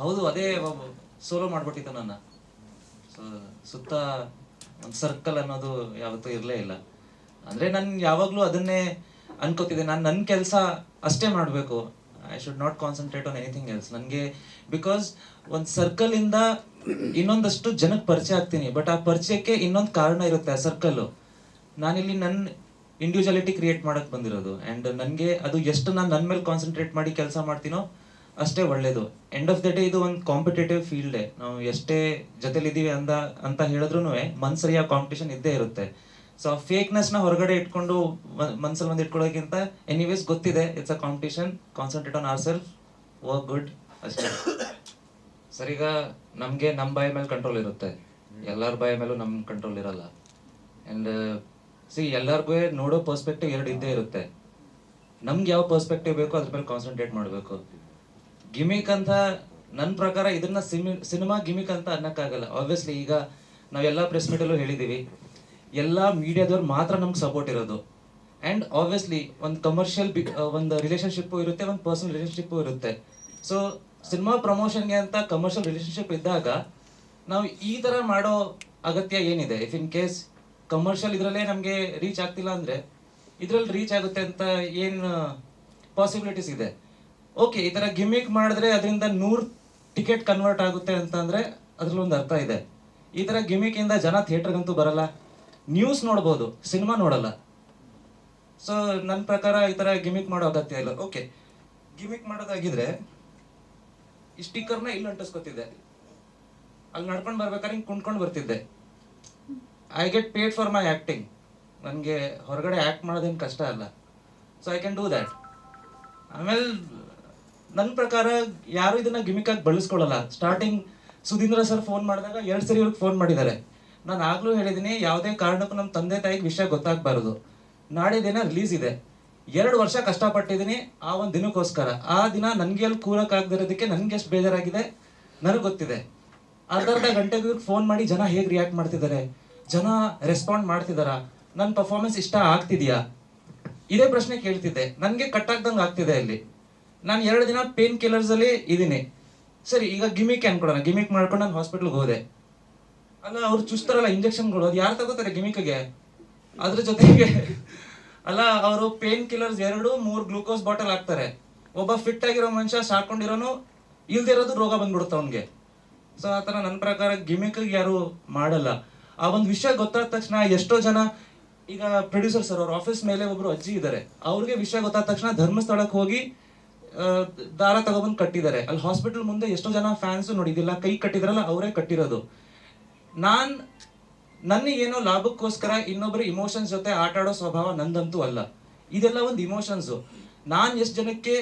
ಹೌದು, ಅದೇ ಸೋಲೋ ಮಾಡ್ಬಿಟ್ಟಿತ್ತು ನನ್ನ. ಸುತ್ತ ಒಂದು ಸರ್ಕಲ್ ಅನ್ನೋದು ಯಾವತ್ತೂ ಇರಲೇ ಇಲ್ಲ. ಅಂದ್ರೆ ನಾನು ಯಾವಾಗಲೂ ಅದನ್ನೇ ಅನ್ಕೋತಿದ್ದೆ. ನಾನು ನನ್ನ ಕೆಲಸ ಅಷ್ಟೇ ಮಾಡಬೇಕು. I should not concentrate on anything else ನನಗೆ ಬಿಕಾಸ್ ಒಂದು ಸರ್ಕಲ್ ಇಂದ ಇನ್ನೊಂದಷ್ಟು ಜನಕ್ಕೆ ಪರಿಚಯ ಆಗ್ತೀನಿ. ಬಟ್ ಆ ಪರಿಚಯಕ್ಕೆ ಇನ್ನೊಂದು ಕಾರಣ ಇರುತ್ತೆ ಆ ಸರ್ಕಲ್ಲು ನಾನಿಲ್ಲಿ ನನ್ನ ಇಂಡಿವಿಜುವಾಲಿಟಿ ಕ್ರಿಯೇಟ್ ಮಾಡಕ್ ಬಂದಿರೋದು. ಅಂಡ್ ನನಗೆ ಅದು ಎಷ್ಟು ನಾನು ನನ್ನ ಮೇಲೆ ಕಾನ್ಸಂಟ್ರೇಟ್ ಮಾಡಿ ಕೆಲಸ ಮಾಡ್ತೀನೋ ಅಷ್ಟೇ ಒಳ್ಳೇದು. ಎಂಡ್ ಆಫ್ ದ ಡೇ ಇದು ಒಂದು ಕಾಂಪಿಟೇಟಿವ್ ಫೀಲ್ಡ್ ನಾವು ಎಷ್ಟೇ ಜೊತೆಲಿದ್ದೀವಿ ಅಂದ, ಅಂತ ಹೇಳಿದ್ರು ಮನ್ಸರಿಯ ಕಾಂಪಿಟೇಷನ್ ಇದ್ದೇ ಇರುತ್ತೆ. ಸೊ ಫೇಕ್ನೆಸ್ನ ಹೊರಗಡೆ ಇಟ್ಕೊಂಡು ಮನ್ಸಲ್ಲಿ ಒಂದು ಇಟ್ಕೊಳ್ಳೋಕ್ಕಿಂತ ಎನಿವೇಸ್ ಗೊತ್ತಿದೆ. It's a competition concentrate on our self work good ಅಷ್ಟೇ. ಸರ್ ನಮ್ಗೆ ನಮ್ಮ ಬಾಯ ಮೇಲೆ ಕಂಟ್ರೋಲ್ ಇರುತ್ತೆ. ಎಲ್ಲರ ಬಾಯಿ ಮೇಲೂ ನಮ್ಮ ಕಂಟ್ರೋಲ್ ಇರಲ್ಲ. ಆ್ಯಂಡ್ ಸಿ ಎಲ್ಲರಿಗೂ ನೋಡೋ ಪರ್ಸ್ಪೆಕ್ಟಿವ್ ಎರಡು ಇದ್ದೇ ಇರುತ್ತೆ. ನಮ್ಗೆ ಯಾವ ಪರ್ಸ್ಪೆಕ್ಟಿವ್ ಬೇಕೋ ಅದ್ರ ಮೇಲೆ ಕಾನ್ಸಂಟ್ರೇಟ್ ಮಾಡಬೇಕು. ಗಿಮಿಕ್ ಅಂತ ನನ್ನ ಪ್ರಕಾರ ಇದನ್ನ ಸಿನಿಮಾ ಗಿಮಿಕ್ ಅಂತ ಅನ್ನಕ್ಕಾಗಲ್ಲ. ಆಬ್ವಿಯಸ್ಲಿ ಈಗ ನಾವೆಲ್ಲ ಪ್ರೆಸ್ ಮೀಟಲ್ಲೂ ಹೇಳಿದೀವಿ. ಎಲ್ಲ ಮೀಡಿಯಾದವ್ರು ಮಾತ್ರ ನಮ್ಗೆ ಸಪೋರ್ಟ್ ಇರೋದು. ಅಂಡ್ ಆಬ್ವಿಯಸ್ಲಿ ಒಂದು ಕಮರ್ಷಿಯಲ್ ಒಂದು ರಿಲೇಶನ್ಶಿಪ್ ಇರುತ್ತೆ, ಒಂದು ಪರ್ಸನಲ್ ರಿಲೇಶನ್ಶಿಪ್ ಇರುತ್ತೆ. ಸೊ ಸಿನಿಮಾ ಪ್ರಮೋಷನ್ಗೆ ಅಂತ ಕಮರ್ಷಿಯಲ್ ರಿಲೇಶನ್ಶಿಪ್ ಇದ್ದಾಗ ನಾವು ಈ ಥರ ಮಾಡೋ ಅಗತ್ಯ ಏನಿದೆ? ಇಫ್ ಇನ್ ಕೇಸ್ ಕಮರ್ಷಿಯಲ್ ಇದ್ರಲ್ಲೇ ನಮಗೆ ರೀಚ್ ಆಗ್ತಿಲ್ಲ ಅಂದ್ರೆ, ಇದರಲ್ಲಿ ರೀಚ್ ಆಗುತ್ತೆ ಅಂತ ಏನು ಪಾಸಿಬಿಲಿಟೀಸ್ ಇದೆ? ಓಕೆ ಈ ತರ ಗಿಮಿಕ್ ಮಾಡಿದ್ರೆ ಅದರಿಂದ ನೂರ್ ಟಿಕೆಟ್ ಕನ್ವರ್ಟ್ ಆಗುತ್ತೆ ಅಂತ ಅಂದ್ರೆ ಅದ್ರಲ್ಲಿ ಒಂದು ಅರ್ಥ ಇದೆ. ಈ ತರ ಗಿಮಿಕ್ ಇಂದ ಜನ ಥಿಯೇಟರ್ಗಂತೂ ಬರಲ್ಲ. ನ್ಯೂಸ್ ನೋಡ್ಬೋದು ಸಿನಿಮಾ ನೋಡಲ್ಲ. ಸೊ ನನ್ನ ಪ್ರಕಾರ ಈ ತರ ಗಿಮಿಕ್ ಮಾಡೋ ಅಗತ್ಯ ಇಲ್ಲ. ಓಕೆ ಗಿಮಿಕ್ ಮಾಡೋದಾಗಿದ್ರೆ ಈ ಸ್ಟಿಕ್ಕರ್ನ ಇಲ್ಲಿ ಅಂಟಿಸ್ಕೊತಿದ್ದೆ. ಅಲ್ಲಿ ನಡ್ಕೊಂಡು ಬರ್ಬೇಕಾದ್ರೆ ಹಿಂಗೆ ಕುಂಡ್ಕೊಂಡು ಬರ್ತಿದ್ದೆ. I get paid for my acting ನನಗೆ ಹೊರಗಡೆ ಆಕ್ಟ್ ಮಾಡೋದೇನು ಕಷ್ಟ ಅಲ್ಲ. So I can do that ಆಮೇಲೆ ನನ್ನ ಪ್ರಕಾರ ಯಾರು ಇದನ್ನ ಗಿಮಿಕ್ ಆಗಿ ಬಳಸ್ಕೊಳ್ಳಲ್ಲ. ಸ್ಟಾರ್ಟಿಂಗ್ ಸುಧೀಂದ್ರ ಸರ್ ಫೋನ್ ಮಾಡಿದಾಗ ಎರಡು ಸರಿ ಇವ್ರಿಗೆ ಫೋನ್ ಮಾಡಿದ್ದಾರೆ. ನಾನು ಆಗ್ಲೂ ಹೇಳಿದ್ದೀನಿ ಯಾವುದೇ ಕಾರಣಕ್ಕೂ ನಮ್ಮ ತಂದೆ ತಾಯಿಗೆ ವಿಷಯ ಗೊತ್ತಾಗಬಾರದು. ನಾಳೆ ದಿನ ರಿಲೀಸ್ ಇದೆ. ಎರಡು ವರ್ಷ ಕಷ್ಟಪಟ್ಟಿದ್ದೀನಿ ಆ ಒಂದು ದಿನಕ್ಕೋಸ್ಕರ. ಆ ದಿನ ನನಗೆ ಅಲ್ಲಿ ಕೂರಕ್ಕಾಗದಿರೋದಕ್ಕೆ ನನಗೆ ಎಷ್ಟು ಬೇಜಾರಾಗಿದೆ ನನಗೆ ಗೊತ್ತಿದೆ. ಅರ್ಧ ಅರ್ಧ ಗಂಟೆಗೆ ಫೋನ್ ಮಾಡಿ ಜನ ಹೇಗೆ ರಿಯಾಕ್ಟ್ ಮಾಡ್ತಿದ್ದಾರೆ? ಜನ ರೆಸ್ಪಾಂಡ್ ಮಾಡ್ತಿದ್ದಾರ ನನ್ನ ಪರ್ಫಾರ್ಮೆನ್ಸ್ ಇಷ್ಟ ಆಗ್ತಿದೆಯಾ? ಇದೇ ಪ್ರಶ್ನೆ ಕೇಳ್ತಿದ್ದೆ. ನನಗೆ ಕಟ್ಟಾಗ್ದಂಗೆ ಆಗ್ತಿದೆ ಇಲ್ಲಿ ನಾನು ಎರಡು ದಿನ ಪೇನ್ ಕಿಲ್ಲರ್ಸ್ ಅಲ್ಲಿ ಇದ್ದೀನಿ ಸರಿ ಈಗ ಗಿಮಿಕ್ ಅನ್ಕೊಡೋಣ ಗಿಮಿಕ್ ಮಾಡ್ಕೊಂಡು ನಾನು ಹಾಸ್ಪಿಟ್ಲ್ಗೆ ಹೋದೆ. ಅಲ್ಲ ಅವ್ರು ಚುಸ್ತಾರಲ್ಲ ಇಂಜೆಕ್ಷನ್ಗಳು ಅದು ಯಾರು ತಗೋತಾರೆ ಗಿಮಿಕ್ಗೆ ಅದ್ರ ಜೊತೆಗೆ ಅಲ್ಲ ಅವರು ಪೇನ್ ಕಿಲ್ಲರ್ಸ್ ಎರಡು ಮೂರು ಗ್ಲೂಕೋಸ್ ಬಾಟಲ್ ಹಾಕ್ತಾರೆ. ಒಬ್ಬ ಫಿಟ್ ಆಗಿರೋ ಮನುಷ್ಯ ಸಾಕೊಂಡಿರೋನು ಇಲ್ದೇ ಇರೋದು ರೋಗ ಬಂದ್ಬಿಡುತ್ತೆ ಅವನಿಗೆ. ಸೊ ಆತರ ನನ್ನ ಪ್ರಕಾರ ಗಿಮಿಕ್ ಯಾರು ಮಾಡಲ್ಲ. ಆ ಒಂದು ವಿಷಯ ಗೊತ್ತಾದ ತಕ್ಷಣ ಎಷ್ಟೋ ಜನ ಈಗ ಪ್ರೊಡ್ಯೂಸರ್ ಸರ್ ಅವ್ರ ಆಫೀಸ್ ಮೇಲೆ ಒಬ್ರು ಅಜ್ಜಿ ಇದ್ದಾರೆ ಅವ್ರಿಗೆ ವಿಷಯ ಗೊತ್ತಾದ ತಕ್ಷಣ ಧರ್ಮಸ್ಥಳಕ್ಕೆ ಹೋಗಿ ಆ, ದಾರ ತಗೊಬಂದು ಕಟ್ಟಿದ್ದಾರೆ. ಅಲ್ಲಿ ಹಾಸ್ಪಿಟಲ್ ಮುಂದೆ ಎಷ್ಟೋ ಜನ ಫ್ಯಾನ್ಸ್ ನೋಡಿದಿಲ್ಲ ಕೈ ಕಟ್ಟಿದ್ರಲ್ಲ ಅವರೇ ಕಟ್ಟಿರೋದು. ನಾನ್ ಏನೋ ಲಾಭಕ್ಕೋಸ್ಕರ ಇನ್ನೊಬ್ಬರು ಇಮೋಷನ್ಸ್ ಜೊತೆ ಆಟ ಆಡೋ ಸ್ವಭಾವ ನಂದಂತೂ ಅಲ್ಲ. ಇದೆಲ್ಲ ಒಂದು ಇಮೋಷನ್ಸ್ ನಾನ್ ಎಷ್ಟು ಜನಕ್ಕೆ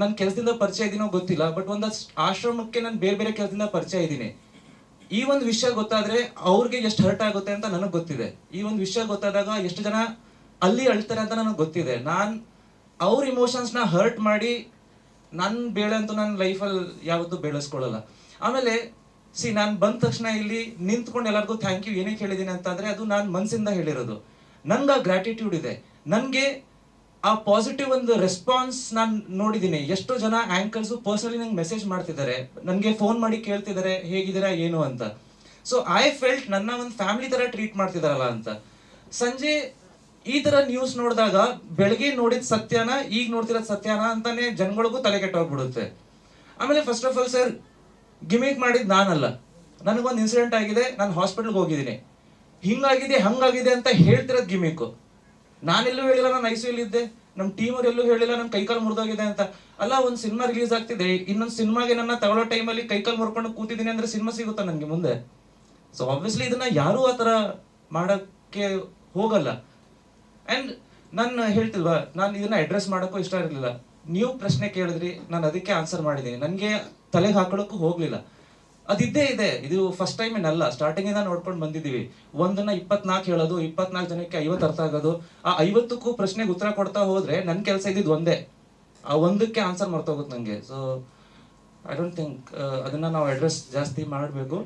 ನನ್ನ ಕೆಲಸದಿಂದ ಪರಿಚಯ ಇದೀನೋ ಗೊತ್ತಿಲ್ಲ ಬಟ್ ಒಂದು ಆಶ್ರಮಕ್ಕೆ ನಾನು ಬೇರೆ ಬೇರೆ ಕೆಲಸದಿಂದ ಪರಿಚಯ ಇದ್ದೀನಿ ಈ ಒಂದು ವಿಷಯ ಗೊತ್ತಾದ್ರೆ ಅವ್ರಿಗೆ ಎಷ್ಟು ಹರ್ಟ್ ಆಗುತ್ತೆ ಅಂತ ನನಗೆ ಗೊತ್ತಿದೆ. ಈ ಒಂದು ವಿಷಯ ಗೊತ್ತಾದಾಗ ಎಷ್ಟು ಜನ ಅಲ್ಲಿ ಅಳ್ತಾರೆ ಅಂತ ನನಗೆ ಗೊತ್ತಿದೆ. ನಾನ್ ಅವ್ರ ಇಮೋಷನ್ಸ್ನ ಹರ್ಟ್ ಮಾಡಿ ನನ್ ಬೇಳೆ ಅಂತೂ ನನ್ನ ಲೈಫಲ್ಲಿ ಯಾವತ್ತೂ ಬೆಳೆಸ್ಕೊಳ್ಳಲ್ಲ. ಆಮೇಲೆ ಸಿ ನಾನು ಬಂದ ತಕ್ಷಣ ಇಲ್ಲಿ ನಿಂತ್ಕೊಂಡು ಎಲ್ಲರಿಗೂ ಥ್ಯಾಂಕ್ ಯು ಏನಕ್ಕೆ ಹೇಳಿದ್ದೀನಿ ಅಂತಂದರೆ ಅದು ನಾನು ಮನಸ್ಸಿಂದ ಹೇಳಿರೋದು. ನನಗೆ ಆ ಗ್ರಾಟಿಟ್ಯೂಡ್ ಇದೆ. ನನಗೆ ಆ ಪಾಸಿಟಿವ್ ಒಂದು ರೆಸ್ಪಾನ್ಸ್ ನಾನು ನೋಡಿದ್ದೀನಿ ಎಷ್ಟೋ ಜನ ಆ್ಯಂಕರ್ಸು ಪರ್ಸನಲಿ ನಂಗೆ ಮೆಸೇಜ್ ಮಾಡ್ತಿದ್ದಾರೆ ನನಗೆ ಫೋನ್ ಮಾಡಿ ಕೇಳ್ತಿದ್ದಾರೆ ಹೇಗಿದ್ದೀರಾ, ಏನು ಅಂತ. ಸೊ ಐ ಫೆಲ್ಟ್ ನನ್ನ ಒಂದು ಫ್ಯಾಮಿಲಿ ಥರ ಟ್ರೀಟ್ ಮಾಡ್ತಿದ್ದಾರಲ್ಲ ಅಂತ. ಸಂಜೆ ಈ ತರ ನ್ಯೂಸ್ ನೋಡಿದಾಗ ಬೆಳಗ್ಗೆ ನೋಡಿದ ಸತ್ಯನ, ಈಗ ನೋಡ್ತಿರೋದ್ ಸತ್ಯನ ಅಂತಾನೆ ಜನಗಳಿಗೂ ತಲೆ ಕೆಟ್ಟೋಗ್ಬಿಡುತ್ತೆ. ಆಮೇಲೆ first of all sir gimmick ಮಾಡಿದ್ ನಾನಲ್ಲ. ನನಗೊಂದು ಇನ್ಸಿಡೆಂಟ್ ಆಗಿದೆ, ನಾನು ಹಾಸ್ಪಿಟಲ್ಗೆ ಹೋಗಿದ್ದೀನಿ. ಹಿಂಗಾಗಿದೆ, ಹಂಗಾಗಿದೆ ಅಂತ ಹೇಳ್ತಿರೋದು ಗಿಮಿಕ್ ನಾನೆಲ್ಲೂ ಹೇಳಿಲ್ಲ, ನಾನು ಐ ಇದ್ದೆ. ನಮ್ಮ ಟೀಮರ್ ಎಲ್ಲೂ ಹೇಳಿಲ್ಲ ನನ್ನ ಕೈಕಾಲು ಮುರಿದೋಗಿದೆ ಅಂತ. ಅಲ್ಲ, ಒಂದು ಸಿನಿಮಾ ರಿಲೀಸ್ ಆಗ್ತಿದೆ. ಇನ್ನೊಂದು ಸಿನಿಮಾಗೆ ನನ್ನ ತಗೊಳ್ಳೋ ಟೈಮಲ್ಲಿ ಕೈಕಾಲು ಮುರ್ಕೊಂಡು ಕೂತಿದ್ದೀನಿ ಅಂದ್ರೆ ಸಿನಿಮಾ ಸಿಗುತ್ತಾ ನನಗೆ ಮುಂದೆ? ಸೊ ಆಬ್ವಿಯಸ್ಲಿ ಇದನ್ನ ಯಾರೂ ಆ ಥರ ಮಾಡೋಕ್ಕೆ ಹೋಗಲ್ಲ. ಅಂಡ್ ನಾನು ಹೇಳ್ತಿಲ್ವಾ, ನಾನು ಇದನ್ನ ಅಡ್ರೆಸ್ ಮಾಡೋಕ್ಕೂ ಇಷ್ಟ ಇರಲಿಲ್ಲ. ನೀವು ಪ್ರಶ್ನೆ ಕೇಳಿದ್ರಿ, ನಾನು ಅದಕ್ಕೆ ಆನ್ಸರ್ ಮಾಡಿದ್ದೀನಿ. ನನಗೆ ತಲೆಗೆ ಹಾಕೊಳ್ಳೋಕ್ಕೂ ಹೋಗಲಿಲ್ಲ. ಅದಿದ್ದೇ ಇದೆ, ಇದು ಫಸ್ಟ್ ಟೈಮ್ ಏನಲ್ಲ ಸ್ಟಾರ್ಟಿಂಗ್ ಇಂದ ನೋಡ್ಕೊಂಡು ಬಂದಿದ್ದೀವಿ. ಒಂದನ್ನ ಇಪ್ಪತ್ನಾಲ್ಕು ಹೇಳೋದು, ಇಪ್ಪತ್ನಾಲ್ಕು ಜನಕ್ಕೆ ಐವತ್ತು ಅರ್ಥ ಆಗೋದು. ಆ ಐವತ್ತಕ್ಕೂ ಪ್ರಶ್ನೆಗೆ ಉತ್ತರ ಕೊಡ್ತಾ ಹೋದ್ರೆ ನನ್ನ ಕೆಲಸ ಇದ್ದಿದ್ದು ಒಂದೇ. ಆ ಒಂದಕ್ಕೆ ಆನ್ಸರ್ ಮರ್ತೋಗುತ್ತೆ ನನಗೆ ಸೊ ಐ ಡೋಂಟ್ ಥಿಂಕ್ ಅದನ್ನ ನಾವು ಅಡ್ರೆಸ್ ಜಾಸ್ತಿ ಮಾಡಬೇಕು.